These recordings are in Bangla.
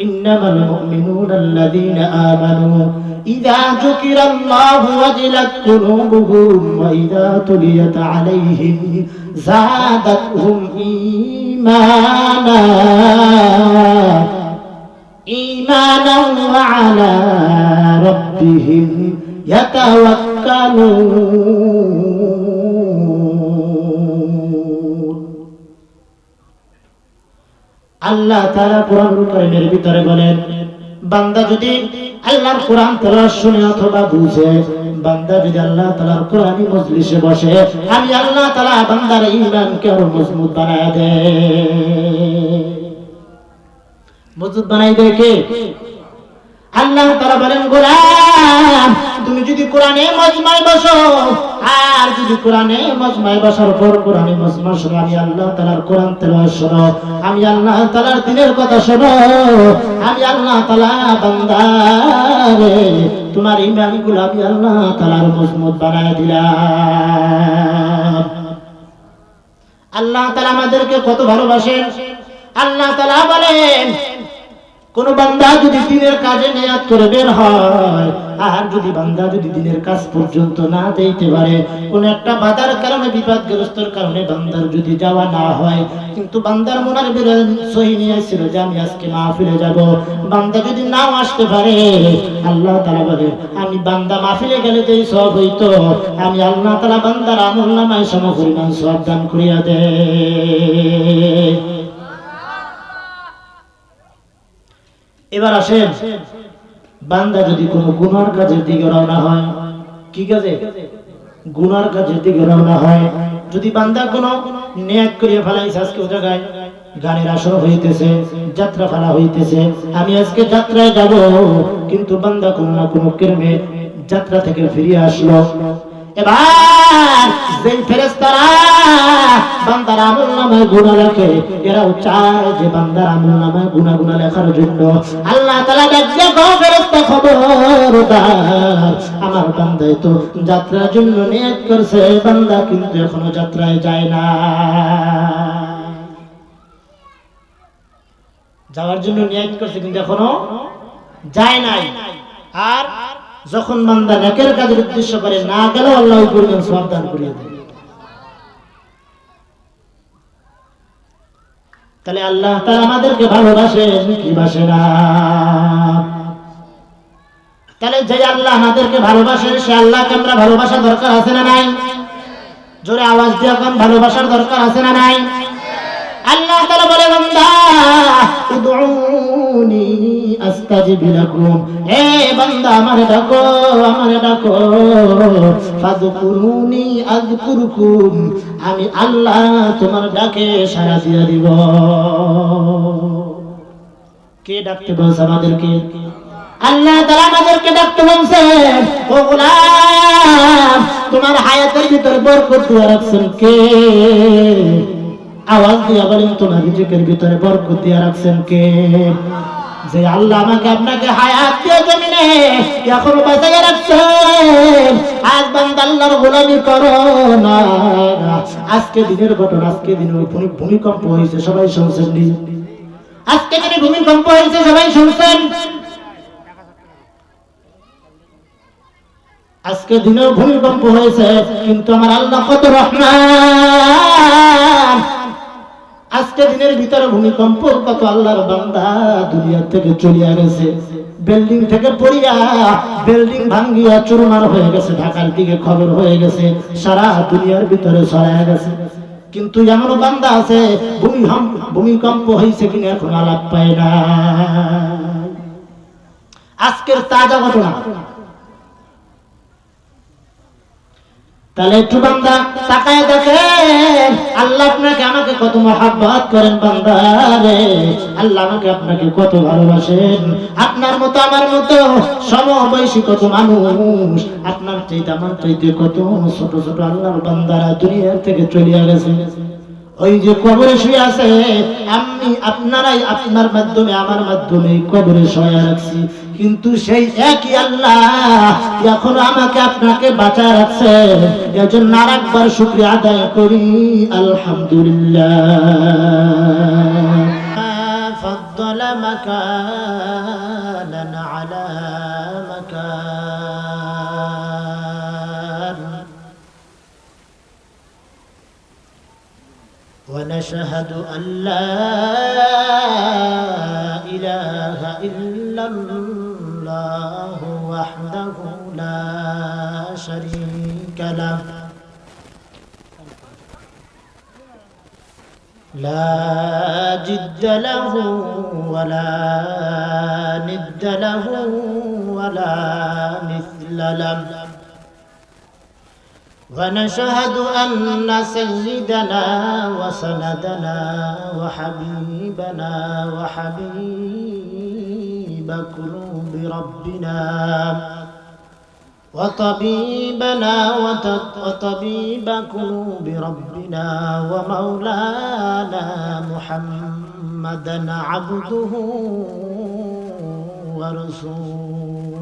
إنما المؤمنون الذين آمنوا إذا ذكر الله وجلت قلوبهم وإذا تليت عليهم زادتهم إيمانا. إيمانا وعلى ربهم يتوكلون. আল্লাহ তারা কোরআন কারিমের ভিতরে বলেন, বান্দা যদি আল্লাহর কোরআন তেলাওয়াত শুনে অথবা বুঝে, বান্দা যদি আল্লাহ তাআলার কোরআনী মজলিসে বসে, আমি আল্লাহ তাআলা বান্দার ঈমানকে আরও মজবুত বানায় দেয় মজবুত বানাই দেয় কে? আল্লাহ তারা বলেন, গোলাম! তুমি যদি কোরআনে মজমায় বসো, আর যদি কোরআনে মজমায় বসার পর কোরআনে মজমা শোনো, আমি আল্লাহ তালার কোরআন তেলাওয়াত শোনো, আমি আল্লাহ তালার দিনের কথা শোনো, আমি আল্লাহ তালা বান্দারে তোমার ইমানগুলো আমি আল্লাহ তালার মজবুত বানায় দিলাম। আল্লাহ তালা আমাদেরকে কত ভালোবাসেন? আল্লাহ তালা বলেন কোন বান্দা যদি দিনের কাজে নেয়াত করে বের হয়, আর যদি বান্দা যদি দিনের কাজ পর্যন্ত না দিতে পারে, কোন একটা বাধার কারণে, বিপদগ্রস্তর কারণে বান্দার যদি যাওয়া না হয়, কিন্তু বান্দার মনের বেড়ে সহি নিয়েছিল যে আমি আজকে মাহফিলে যাব। বান্দা যদি নাও আসতে পারে, আল্লাহ তালা বলে, আমি বান্দা মাহফিলে গেলে যেই সব হইতো, আমি আল্লাহ তালা বান্দার আমল নামায় সম পরিমাণ সব দান করিয়া দেয় এবার আসেন। বান্দা যদি কোনো গুনার কাজের দিকে রওনা হয়, কি কাজে? গুনার কাজের দিকে রওনা হয়। যদি বান্দা কোনো নেয়াক করিয়া ফেলাইছে, আজকে ও জায়গায় গানের আসর হইতেছে, যাত্রা ফেলা হইতেছে, আমি আজকে যাত্রায় যাব, কিন্তু বান্দা কোনো না কোনো কেরমে যাত্রা থেকে ফিরে আসলো। এবার যেই ফেরেস্তারা বান্দার আমল গুণা লেখে যে বান্দার আমল গুণা লেখার জন্য। আল্লাহ গো আমার তো যাত্রার জন্য নিয়ত করছে, বান্দা কিন্তু এখনও যাত্রায় যায় না। যাওয়ার জন্য নিয়ত করছে, কিন্তু এখনও যায় নাই। আর যখন বান্দা নেকের কাজের উদ্দেশ্য করে না গেলেও আল্লাহ পরিমাণ সব দান করিয়ে দেয়। তাহলে আল্লাহ তারা আমাদেরকে ভালোবাসেন, কি বাসে না? তাহলে যে আল্লাহ আমাদেরকে ভালোবাসেন সে আল্লাহকে আমরা ভালোবাসা দরকার আছে না নাই? জোরে আওয়াজ দিয়ে এখন ভালোবাসার দরকার আছে না নাই? আল্লাহ তাআলা বলে, বান্দা, উদউনি আস্তাজিব লাকুম হে বান্দা আমারে ডাকো আমারে ডাকো। ফাযকুরুনি আযকুরুকুম আমি আল্লাহ তোমার ডাকে সাড়া দিয়ে দিব। কে ডাকতে বলছে আমাদেরকে? আল্লাহ তাআলা আমাদেরকে ডাকতে বলছে, ও গোলাম, তোমার হায়াতের ভিতর বরকত দিয়ে রাখছেন কে? আওয়াজ দিয়া বলেন, তোমার রিজিকের ভিতরে বরকত দিয়া রাখছেন কে? যে আল্লাহ আমাকে আপনাকে হায়াত দিয়ে জমিনে এখনও রাখছেন। আজ গোলামি করো না। আজকে দিনের ঘটনা, আজকে দিনের ভূমি- ভূমিকম্প হয়েছে, সবাই শুনছেন? আজকে দিনে ভূমিকম্প হয়েছে, সবাই শুনছেন? আজকে দিনেও ভূমিকম্প হয়েছে, কিন্তু আমার আল্লাহ কত রহমান। আজকে দিনের ভিতরে ভূমিকম্প কত আল্লাহর বান্দা দুনিয়া থেকে চলিয়া গেছে বিল্ডিং থেকে পড়িয়া বিল্ডিং ভাঙ্গিয়া চুরমার হয়ে গেছে, ঢাকার দিকে খবর হয়ে গেছে, সারা দুনিয়ার ভিতরে ছড়ায় গেছে। কিন্তু এমন বান্দা আছে ভূমিকম্প ভূমিকম্প হয়েছে কিনা এখন আলাপ পায় না আজকের তাজা ঘটনা। তাহলে একটু বান্দা তাকায় দেখেন। আল্লাহ আপনাকে আমাকে কত মহাব্বত করেন বান্দা রে। আল্লাহ আমাকে আপনাকে কত ভালোবাসেন। আপনার মতো, আমার মতো সমবয়সী কত মানুষ। আপনার চাইতে, আমার চাইতে কত ছোট ছোট আল্লাহর বান্দারা দুনিয়ার থেকে চলিয়া গেছে। ওই যে কবরে শুয়ে আছে আমি আপনারাই আপনার মাধ্যমে আমার মাধ্যমে এই কবরে শুয়ে রাখছি কিন্তু সেই একই আল্লাহ এখন আমাকে আপনাকে বাঁচায় রাখছে এজন্য আর একবার শুক্রিয়া আদায় করি আলহামদুলিল্লাহ فضل مكانا ونشهد أن لا إله إلا الله وحده لا شريك له. لا جد له ولا ند له ولا مثل له. ونشهد أن سيدنا وسندنا وحبيبنا وحبيب قلوب ربنا وطبيبنا وطبيب قلوب ربنا ومولانا محمدا عبده ورسوله.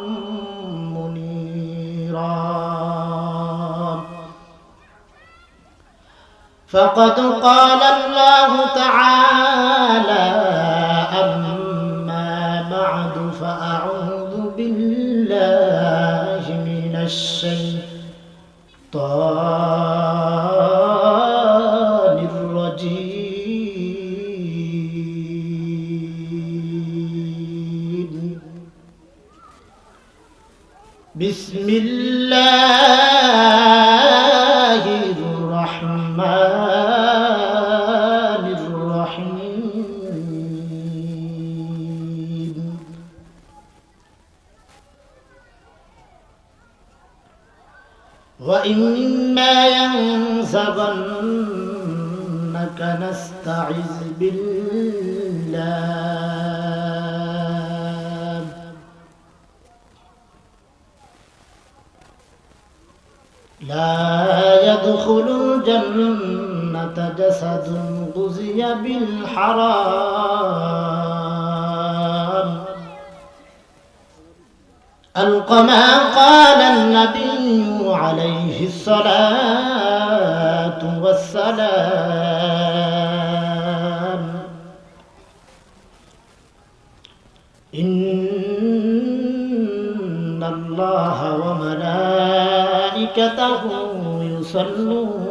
فقد قال الله تعالى أما بعد فأعوذ بالله من الشيطان الرجيم. بسم الله الجنة جسد غزي بالحرام. القما قال النبي عليه الصلاة والسلام. إن الله وملائكته يصلون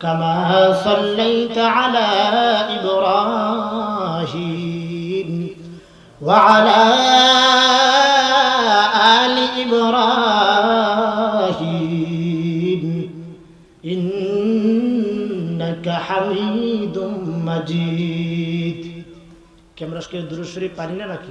كما صليت على إبراهيم وعلى آل إبراهيم إنك حميد مجيد ক্যামেরা আজকে দুরুদ শরীফ পারি না নাকি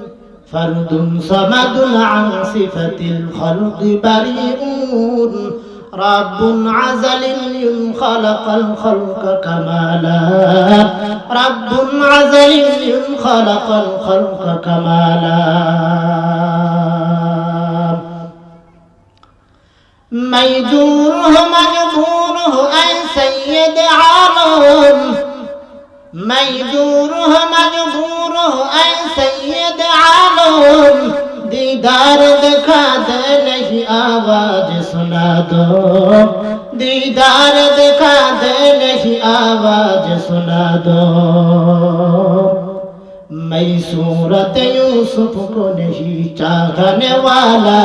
فرد صمد عن صفة الخلق بريء. رب عزل خلق الخلق كمالا رب عزل خلق الخلق كمالا ميدوره مجبوره أي سيد عالم ميجوره مجبوره اي سيد عالم دیدار دکھا دے نہیں آواز سنا دو دیدار دکھا دے نہیں آواز سنا دو میں صورت یوسف کو نہیں چاہنے والا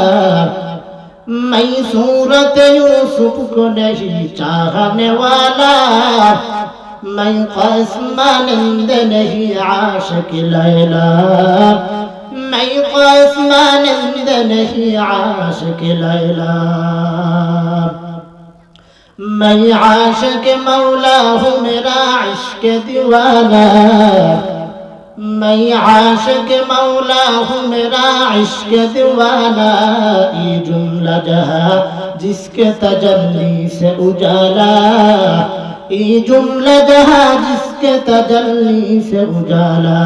میں صورت یوسف کو نہیں چاہنے والا من قسما دنه عاشق ليلى. من قسما دنه عاشق ليلى. من عاشق مولاه مرا عشق ديوانا من عاشق مولاه مرا عشق ديوانا اي جملة جہاں جسك تجلي سأجالا. ये जुमला जहाँ जिसके तजल्ली से उजाला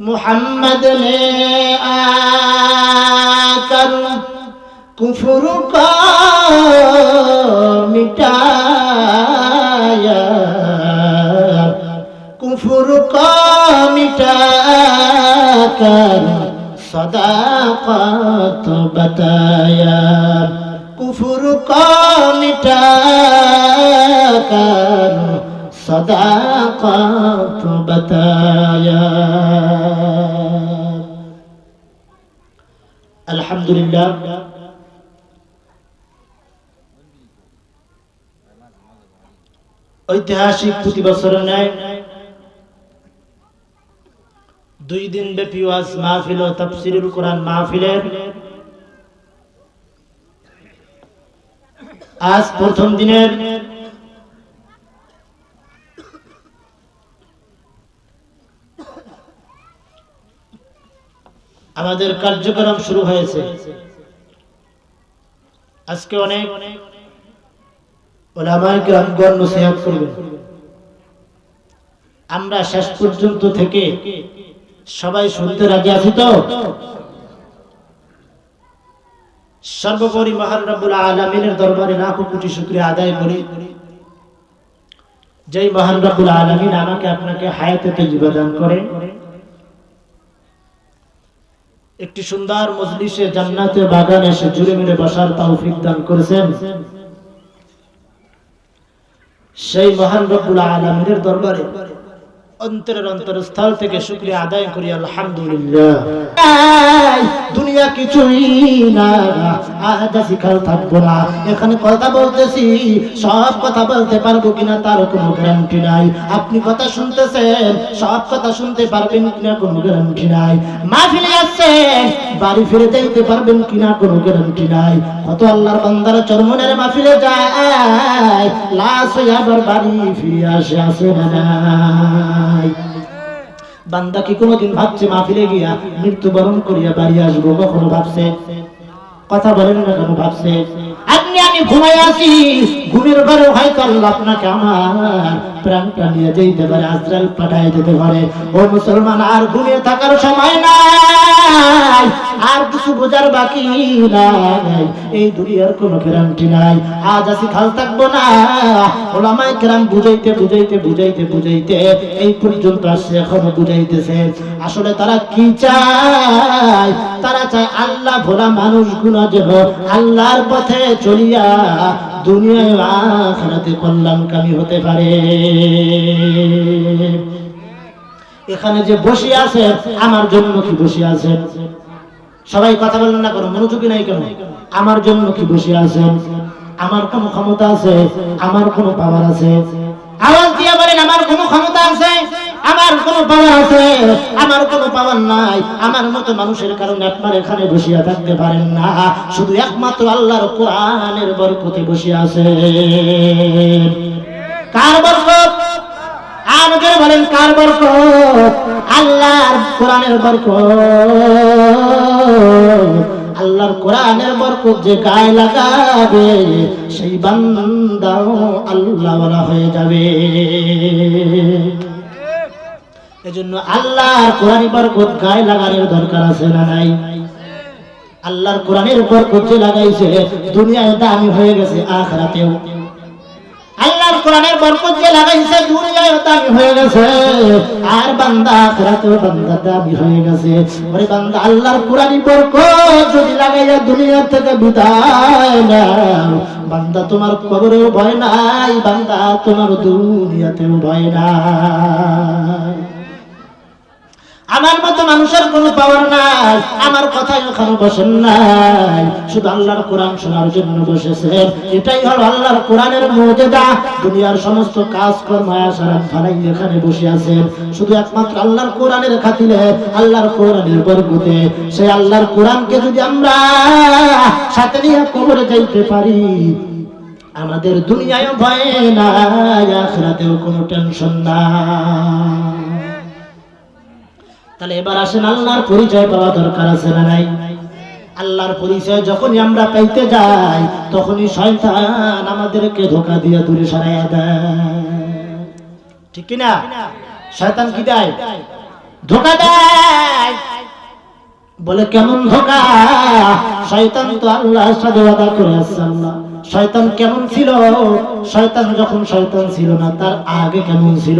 मोहम्मद ने आकर कुफर का मिटाया कुफर का मिटाकर सदाकत बताया कुफर का টাকার সদাকত বাতায়া আলহামদুলিল্লাহ ঐতিহাসিক প্রতি বছরের ন্যায় দুই দিন ব্যাপী ওয়াজ মাহফিল ও তাফসিরুল কোরআন মাহফিলের আজ প্রথম দিনের আমাদের কার্যক্রম শুরু হয়েছে। আজকে অনেক কেরামগণ নসিহত করবেন। আমরা শেষ পর্যন্ত থেকে সবাই শুনতে রাজি আছি তো? সর্বোপরি মহান রব্বুল আলামিনের দরবারে লাখো কোটি শুকরিয়া আদায় করি। যেই মহান রব্বুল আলামিন আমাকে আপনাকে হায়াতে তৈবা দান করে। একটি সুন্দর মজলিসে জান্নাতে বাগানে এসে জুড়ে মিলে বসার তৌফিক দান করেছেন। সেই মহান রব্বুল আলমিনের দরবারে অন্তরের অন্তরস্থল থেকে শুক্রিয়া আদায় করি, আলহামদুলিল্লাহ। দুনিয়া কিছুই না, আজ শিখাল থাকব না। এখানে কথা বলতেছি, সব কথা বলতে পারব কিনা তার কোনো গ্যারান্টি নাই। আপনি কথা শুনতেছেন, সব কথা শুনতে পারবেন কিনা কোনো গ্যারান্টি নাই। মাহফিলে আসছেন, বাড়ি ফিরে যাইতে পারবেন কিনা কোনো গ্যারান্টি নাই। কত আল্লাহর বান্দারা চরমনের মাহফিলে যায়, লাশ হয়ে আবার বাড়ি ফিরে আসে আসে না। নাই বান্দা কি কোনোদিন ভাবছে মাহফিলে গিয়া মৃত্যুবরণ করিয়া বাড়ি আসব? কখনো ভাবছে? কথা বলেন না কেন ভাবছে? আমি আছি। ঘুমের ঘরে হয়তো আল্লাহ আপনাকে আমার যেতে পারে আজরাল যেতে পারে। ও মুসলমান, আর ঘুমিয়ে থাকার সময় নাই। আর কিছু বোঝার বাকি নাই। এই দুনিয়ার গ্যারান্টি নাই। আজ আসি খাল থাকব না। ওলামায় কেরাম বুঝাইতে বুঝাইতে বুঝাইতে বুঝাইতে এই পর্যন্ত আসছে, এখনও বুঝাইতেছে। আসলে তারা কি চায়? তারা চায় আল্লাহ ভোলা আল্লাহর পথে চলিয়া দুনিয়ায় আখরাতে কল্যাণকামী হতে পারে। এখানে যে বসে আছে, আমার জন্য কি বসে আছেন সবাই কথা বলেন না করো, মনোযোগী নাই কেন? আমার জন্য কি বসে আছেন আমার কোন ক্ষমতা আছে? আমার কোন পাওয়ার আছে? আওয়াজ দিয়ে বলেন, আমার ক্ষমতা আছে? আমার কোন পাওয়ার আছে? আমার পাওয়ার নাই। আমার মতো মানুষের কারণে আপনার এখানে বসিয়া থাকতে পারেন না। শুধু একমাত্র আল্লাহর কোরআনের বরকতে বসে আছে কার বরকত? আমাদের বলেন, কার বরকত? আল্লাহর কোরআনের বরকত। আল্লাহর কোরআনের বরকত যে গায়ে লাগাবে, সেই বান্দাও বলা হয়ে যাবে। এজন্য আল্লাহর কোরআনের বরকত গায়ে লাগানোর দরকার আছে না নাই? আল্লাহর কোরআনের বরকত যে লাগাইছে, দুনিয়ায় দামি হয়ে গেছে, আখরাতেও। কোরআনের বরকত যে লাগাইছে, দূরে যায় দামি হয়ে গেছে। আর বান্দা আখিরাতেও বান্দা দাবি হয়ে গেছে। ওরে বান্দা, আল্লাহর কোরআনি বরকত যদি লাগাইয়া দুনিয়া থেকে বিদায় নাও। বান্দা, তোমার কবরেও ভয় নাই, বান্দা, তোমার দুনিয়াতেও ভয় নাই। আমার মতো মানুষের কোনো পাওয়ার নাই। আমার কথাই ওখানে বসেন নাই। শুধু আল্লাহর কোরআন শোনার জন্য বসেছেন। এটাই হলো আল্লাহর কোরআনের মর্যাদা। দুনিয়ার সমস্ত কাজ কর্ম আসারাম এখানে বসে আছেন। শুধু একমাত্র আল্লাহর কোরআনের খাতিরে, আল্লাহর কোরআনের বরকতে। সেই আল্লাহর কোরআনকে যদি আমরা সাথে নিয়ে কবরে যাইতে পারি, আমাদের দুনিয়ায় ভয় নাই, আখরাতেও কোনো টেনশন নাই। তাহলে এবার আসেন, আল্লাহর পরিচয় পাওয়া দরকার আছে না নাই? আল্লাহর পরিচয় যখনই আমরা পাইতে যাই, তখনই শয়তান আমাদেরকে ধোকা দিয়ে দূরে সরাইয়া দেয়। ঠিক কি না শয়তান কি দেয়? ধোকা দেয়। বলে, কেমন ধোকা? শয়তান তো আল্লাহর সাথে ওয়াদা করে আল্লাহ। শয়তান কেমন ছিল? শয়তান যখন শয়তান ছিল না, তার আগে কেমন ছিল?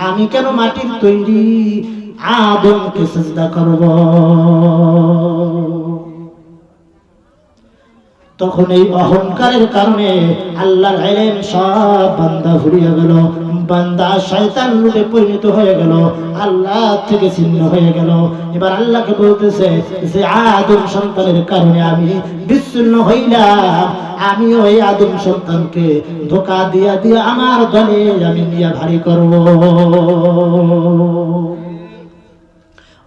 আমি কেন মাটির তৈরি? আদমকে চেষ্টা করব। তখন এই অহংকারের কারণে আল্লাহর ইলম সব বান্দা ভুলিয়ে গেল। বান্দা শয়তান রূপে পরিণত হয়ে গেল। আল্লাহ থেকে ছিন্ন হয়ে গেল। এবার আল্লাহকে বলতেছে যে, আদম সন্তানের কারণে আমি বিচ্ছিন্ন হইলাম। আমি ওই আদম সন্তানকে ধোকা দিয়া দিয়া আমার দলে আমি নিয়ে ভারী করব।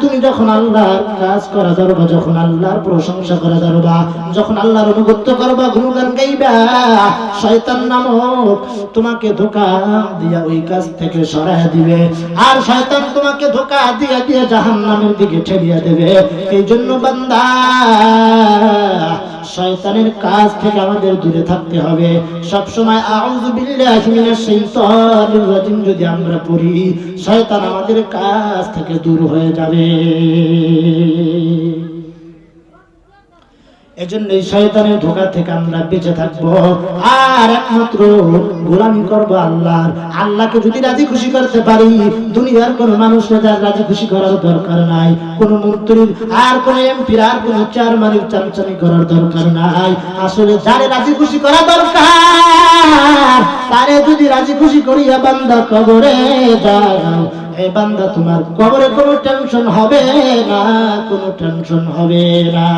তুমি যখন আল্লাহর কাজ করা ধরবা যখন আল্লাহর প্রশংসা করা ধরবা যখন আল্লাহর অনুগত্য করবা, গুণগান গাইবা, শয়তান নামক তোমাকে ধোকা দিয়া ওই কাজ থেকে সরায় দিবে। আর শয়তান তোমাকে ধোকা দিয়া দিয়ে জাহান্নামের দিকে ঠেলিয়া দেবে। এই জন্য বান্দা শয়তানের কাজ থেকে আমাদের দূরে থাকতে হবে। সব সময় আউযু বিল্লাহি মিনাশ শাইতানির রাজিম যদি আমরা পড়ি, শয়তান আমাদের কাজ থেকে দূর হয়ে যাবে। এজন্য এই শয়তানের ধোকা থেকে আমরা বেঁচে থাকব। আর একমাত্র গোলামি করব আল্লাহর। আল্লাহকে যদি রাজি খুশি করতে পারি, দুনিয়ার কোন মানুষকে যার রাজি খুশি করার দরকার নাই। কোন মন্ত্রীর আর কোন এমপির আর কোন চেয়ারম্যানের চামচামি করার দরকার নাই। আসলে যারে রাজি খুশি করা দরকার, তারে যদি রাজি খুশি করিয়া বান্দা কবরে যাও, এ বান্দা তোমার কবরে কোনো টেনশন হবে না, কোনো টেনশন হবে না।